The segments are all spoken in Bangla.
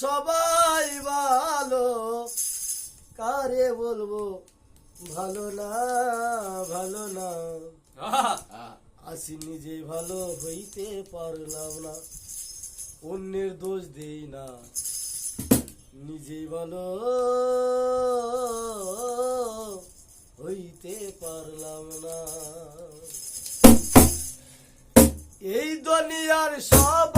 সবাই ভালো। কারে বলব? ভালো না ভালো না। আসি নিজে ভালো হইতে পারলাম না। অন্যের দোষ দেই না। নিজেই ভালো হইতে পারলাম না। এই দুনিয়ার সবাই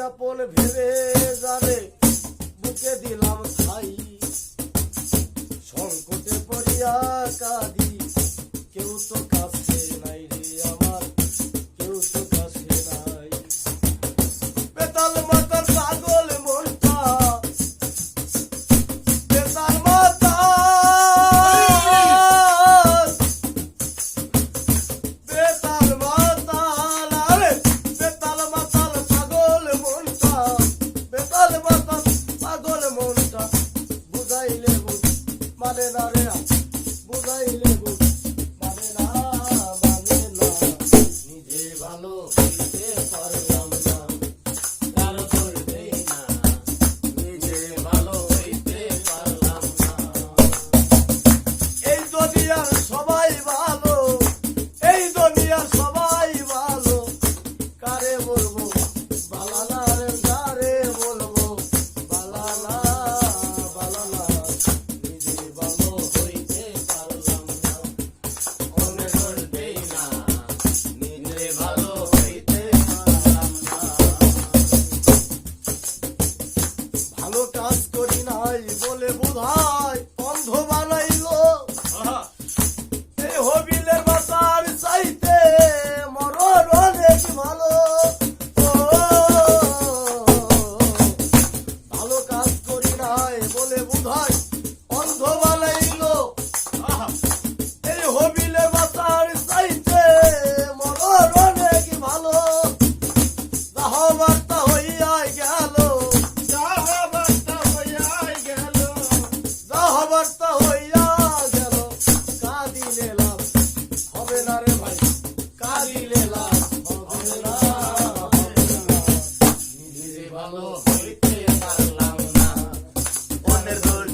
আপন ভেবে যাবে বুকে দিলাম খাই সংকটে পড়িয়া কাঁদি কেউ তো মানে না মানে না মানে না। নিজে ভালো পারলাম কাজ করি নাই বলে বোধায় অন্ধ ভালো হইতে পারলাম না মনের দোষ